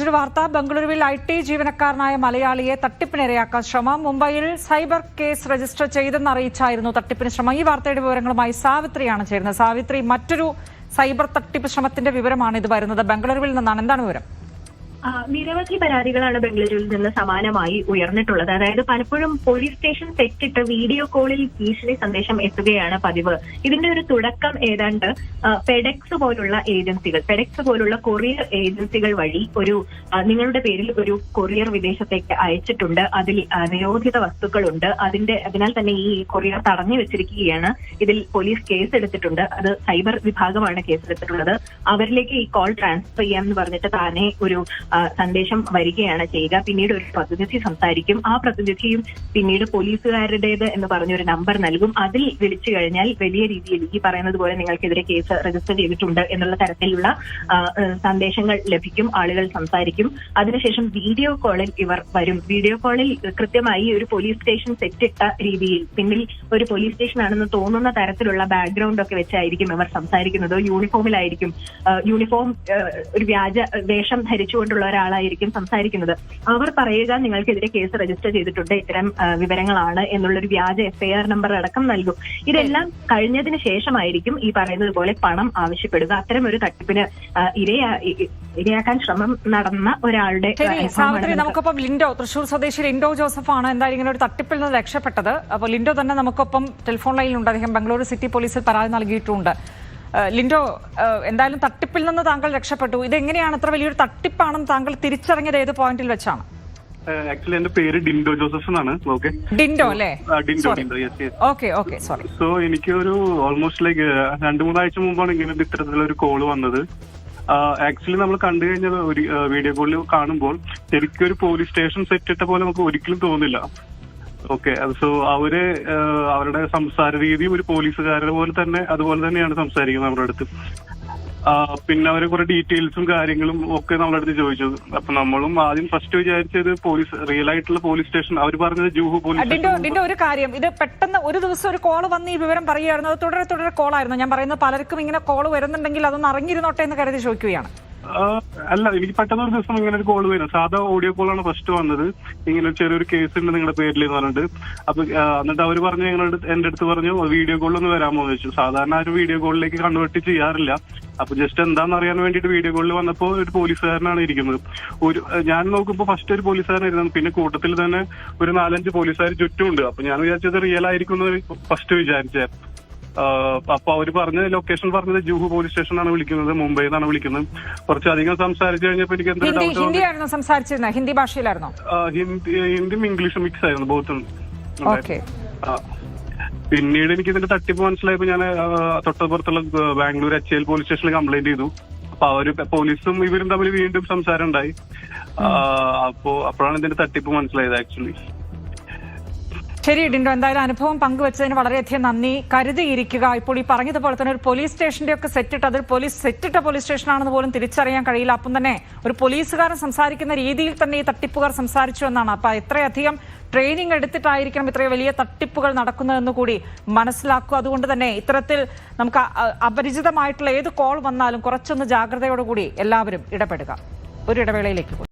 മറ്റൊരു വാർത്ത. ബംഗളൂരുവിൽ ഐ ടി ജീവനക്കാരനായ മലയാളിയെ തട്ടിപ്പിനിരയാക്കാൻ ശ്രമം. മുംബൈയിൽ സൈബർ കേസ് രജിസ്റ്റർ ചെയ്തെന്ന് അറിയിച്ചായിരുന്നു തട്ടിപ്പിന് ശ്രമം. ഈ വാർത്തയുടെ വിവരങ്ങളുമായി സാവിത്രിയാണ് ചേരുന്നത്. സാവിത്രി മറ്റൊരു സൈബർ തട്ടിപ്പ് ശ്രമത്തിന്റെ വിവരമാണ് ഇത് വരുന്നത്. ബംഗളൂരുവിൽ നിന്നാണ്. എന്താണ് വിവരം? നിരവധി പരാതികളാണ് ബംഗളൂരുവിൽ നിന്ന് സമാനമായി ഉയർന്നിട്ടുള്ളത്. അതായത് പലപ്പോഴും പോലീസ് സ്റ്റേഷൻ തെറ്റിട്ട് വീഡിയോ കോളിൽ ഭീഷണി സന്ദേശം എത്തുകയാണ് പതിവ്. ഇതിന്റെ ഒരു തുടക്കം ഏതാണ്ട് പെഡെക്സ് പോലുള്ള ഏജൻസികൾ പെഡെക്സ് പോലുള്ള കൊറിയർ ഏജൻസികൾ വഴി ഒരു നിങ്ങളുടെ പേരിൽ ഒരു കൊറിയർ വിദേശത്തേക്ക് അയച്ചിട്ടുണ്ട്. അതിൽ നിരോധിത വസ്തുക്കളുണ്ട്. അതിന്റെ അതിനാൽ തന്നെ ഈ കൊറിയർ തടഞ്ഞു വെച്ചിരിക്കുകയാണ്. ഇതിൽ പോലീസ് കേസ് എടുത്തിട്ടുണ്ട്. അത് സൈബർ വിഭാഗമാണ് കേസെടുത്തിട്ടുള്ളത്. അവരിലേക്ക് ഈ കോൾ ട്രാൻസ്ഫർ ചെയ്യാമെന്ന് പറഞ്ഞിട്ട് താനെ ഒരു സന്ദേശം വരികയാണ് ചെയ്യുക പിന്നീട് ഒരു പ്രതിനിധി സംസാരിക്കും. ആ പ്രതിനിധിയും പിന്നീട് പോലീസുകാരുടേത് എന്ന് പറഞ്ഞൊരു നമ്പർ നൽകും. അതിൽ വിളിച്ചു കഴിഞ്ഞാൽ വലിയ രീതിയിൽ ഈ പറയുന്നത് പോലെ നിങ്ങൾക്കെതിരെ കേസ് രജിസ്റ്റർ ചെയ്തിട്ടുണ്ട് എന്നുള്ള തരത്തിലുള്ള സന്ദേശങ്ങൾ ലഭിക്കും. ആളുകൾ സംസാരിക്കും. അതിനുശേഷം വീഡിയോ കോളിൽ ഇവർ വരും. വീഡിയോ കോളിൽ കൃത്യമായി ഒരു പോലീസ് സ്റ്റേഷൻ സെറ്റിട്ട രീതിയിൽ പിന്നിൽ ഒരു പോലീസ് സ്റ്റേഷൻ ആണെന്ന് തോന്നുന്ന തരത്തിലുള്ള ബാക്ക്ഗ്രൗണ്ട് ഒക്കെ വെച്ചായിരിക്കും ഇവർ സംസാരിക്കുന്നത്. യൂണിഫോമിലായിരിക്കും. യൂണിഫോം ഒരു വ്യാജ വേഷം ധരിച്ചുകൊണ്ടുള്ള ഒരാളായിരിക്കും സംസാരിക്കുന്നത്. അവർ പറയുക നിങ്ങൾക്കെതിരെ കേസ് രജിസ്റ്റർ ചെയ്തിട്ടുണ്ട് ഇത്തരം വിവരങ്ങളാണ് എന്നുള്ളൊരു വ്യാജ എഫ്ഐആർ നമ്പർ അടക്കം നൽകും. ഇതെല്ലാം കഴിഞ്ഞതിന് ശേഷമായിരിക്കും ഈ പറയുന്നത് പോലെ പണം ആവശ്യപ്പെടുക. അത്തരം ഒരു തട്ടിപ്പിന് ഇരയാ ഇരയാക്കാൻ ശ്രമം നടന്ന ഒരാളുടെ സാവിത്രി നമുക്കൊപ്പം ലിൻഡോ തൃശൂർ സ്വദേശി ലിൻഡോ ജോസഫ് ആണ് എന്തായാലും ഇങ്ങനെ ഒരു തട്ടിപ്പിൽ നിന്ന് രക്ഷപ്പെട്ടത്. അപ്പോൾ ലിൻഡോ തന്നെ നമുക്കൊപ്പം ടെലിഫോൺ ലൈനിലുണ്ട്. അദ്ദേഹം ബംഗളൂരു സിറ്റി പോലീസിൽ പരാതി നൽകിയിട്ടുണ്ട്. ലിൻഡോ എന്തായാലും തട്ടിപ്പിൽ നിന്ന് താങ്കൾ രക്ഷപ്പെട്ടു. ഇതെങ്ങനെയാണ്? ഇത്ര വലിയൊരു തട്ടിപ്പാണെന്ന് താങ്കൾ തിരിച്ചറിഞ്ഞത് ഏത് പോയിന്റിൽ വെച്ചാണ്? ആക്ച്വലി എന്റെ പേര് ഡിൻഡോ ജോസഫ് എന്നാണ്. ഓക്കെ ഡിൻഡോ അല്ലേ? Dindo. Dindo. Yes yes okay okay sorry so എനിക്ക് ഒരു ഓൾമോസ്റ്റ് ലൈക്ക് രണ്ടു മൂന്നാഴ്ച മുമ്പാണ് ഇങ്ങനെ ഇത്തരത്തിലൊരു കോൾ വന്നത്. ആക്ച്വലി നമ്മൾ കണ്ടു കഴിഞ്ഞത് ഒരു വീഡിയോ കോളിൽ കാണുമ്പോൾ ശരിക്കും ഒരു പോലീസ് സ്റ്റേഷൻ സെറ്റ് ഇട്ട പോലെ നമുക്ക് ഒരിക്കലും തോന്നില്ല. ഓക്കെ സോ അവർ അവരുടെ സംസാര രീതി ഒരു പോലീസുകാരുടെ പോലെ തന്നെ അതുപോലെ തന്നെയാണ് സംസാരിക്കുന്നത് നമ്മുടെ അടുത്ത്. പിന്നെ അവരെ കുറെ ഡീറ്റെയിൽസും കാര്യങ്ങളും ഒക്കെ നമ്മുടെ അടുത്ത് ചോദിച്ചു. അപ്പൊ നമ്മളും ആദ്യം ഫസ്റ്റ് വിചാരിച്ചത് പോലീസ് റിയൽ ആയിട്ടുള്ള പോലീസ് സ്റ്റേഷൻ. അവർ പറഞ്ഞത് ജൂഹു പോലീസ് ഒരു കാര്യം. ഇത് പെട്ടെന്ന് ഒരു ദിവസം ഒരു കോൾ വന്ന് ഈ വിവരം പറയുകയായിരുന്നു. അത് തുടരെ തുടരെ കോളായിരുന്നു ഞാൻ പറയുന്നത് പലർക്കും ഇങ്ങനെ കോൾ വരുന്നുണ്ടെങ്കിൽ അതൊന്ന് അറിഞ്ഞിരുന്നോട്ടെ എന്ന് കരുതി ചോദിക്കുകയാണ്. അല്ല എനിക്ക് പെട്ടെന്ന് ഒരു ദിവസം ഇങ്ങനെ ഒരു കോൾ വരും. സാധാ ഓഡിയോ കോളാണ് ഫസ്റ്റ് വന്നത്. ഇങ്ങനെ ചെറിയൊരു കേസ് ഉണ്ട് നിങ്ങളുടെ പേരിൽ എന്ന് പറഞ്ഞിട്ട്. അപ്പൊ എന്നിട്ട് അവർ പറഞ്ഞു ഞങ്ങളുടെ എന്റെ അടുത്ത് പറഞ്ഞു വീഡിയോ കോളിൽ ഒന്ന് വരാമോ? എന്ന് ചോദിച്ചു. സാധാരണ ആരും വീഡിയോ കോളിലേക്ക് കൺവേർട്ട് ചെയ്യാറില്ല. അപ്പൊ ജസ്റ്റ് എന്താണെന്ന് അറിയാൻ വേണ്ടിയിട്ട് വീഡിയോ കോളിൽ വന്നപ്പോ ഒരു പോലീസുകാരനാണ് ഇരിക്കുന്നത്. ഒരു ഞാൻ നോക്കുമ്പോൾ ഫസ്റ്റ് ഒരു പോലീസുകാരനായിരുന്നു പിന്നെ കൂട്ടത്തിൽ തന്നെ ഒരു നാലഞ്ച് പോലീസുകാർ ചുറ്റുമുണ്ട്. അപ്പൊ ഞാൻ വിചാരിച്ചത് റിയൽ ആയിരിക്കും എന്ന് ഫസ്റ്റ് വിചാരിച്ചേ. അപ്പൊ അവർ പറഞ്ഞ ലൊക്കേഷൻ പറഞ്ഞത് ജൂഹു പോലീസ് സ്റ്റേഷനാണ് വിളിക്കുന്നത് മുംബൈ എന്നാണ് വിളിക്കുന്നത്. കുറച്ചധികം സംസാരിച്ചു കഴിഞ്ഞപ്പോ എനിക്ക് എന്താ ഹിന്ദി ഡൗട്ട് ഹിന്ദി ആയിരുന്നു സംസാരിച്ചിരുന്നത് ഹിന്ദി ഭാഷയിലായിരുന്നോ? ഹിന്ദി ഹിന്ദിയും ഇംഗ്ലീഷും മിക്സ് ആയിരുന്നു ബോത്തും പിന്നീട് എനിക്ക് ഇതിന്റെ തട്ടിപ്പ് മനസ്സിലായപ്പോ ഞാൻ തൊട്ടപ്പുറത്തുള്ള ബാംഗ്ലൂർ എച്ച് എൽ പോലീസ് സ്റ്റേഷനിൽ കംപ്ലൈന്റ് ചെയ്തു. അപ്പൊ അവർ പോലീസും ഇവരും തമ്മിൽ വീണ്ടും സംസാരം ഉണ്ടായി. അപ്പോ അപ്പോഴാണ് ഇതിന്റെ തട്ടിപ്പ് മനസ്സിലായത് ആക്ച്വലി ശരി ഡിൻഡോ എന്തായാലും അനുഭവം പങ്കുവച്ചതിന് വളരെയധികം നന്ദി. കരുതിയിരിക്കുക. ഇപ്പോൾ ഈ പറഞ്ഞതുപോലെ തന്നെ ഒരു പോലീസ് സ്റ്റേഷന്റെ ഒക്കെ സെറ്റിട്ട് അതിൽ പോലീസ് സെറ്റിട്ട പോലീസ് സ്റ്റേഷനാണെന്ന് പോലും തിരിച്ചറിയാൻ കഴിയില്ല. അപ്പം തന്നെ ഒരു പോലീസുകാരൻ സംസാരിക്കുന്ന രീതിയിൽ തന്നെ ഈ തട്ടിപ്പുകാർ സംസാരിച്ചു എന്നാണ്. അപ്പൊ എത്രയധികം ട്രെയിനിങ് എടുത്തിട്ടായിരിക്കണം ഇത്ര വലിയ തട്ടിപ്പുകൾ നടക്കുന്നതെന്ന് കൂടി മനസ്സിലാക്കുക. അതുകൊണ്ട് തന്നെ ഇത്തരത്തിൽ നമുക്ക് അപരിചിതമായിട്ടുള്ള ഏത് കോൾ വന്നാലും കുറച്ചൊന്ന് ജാഗ്രതയോടുകൂടി എല്ലാവരും ഇടപെടുക. ഒരു ഇടവേളയിലേക്ക്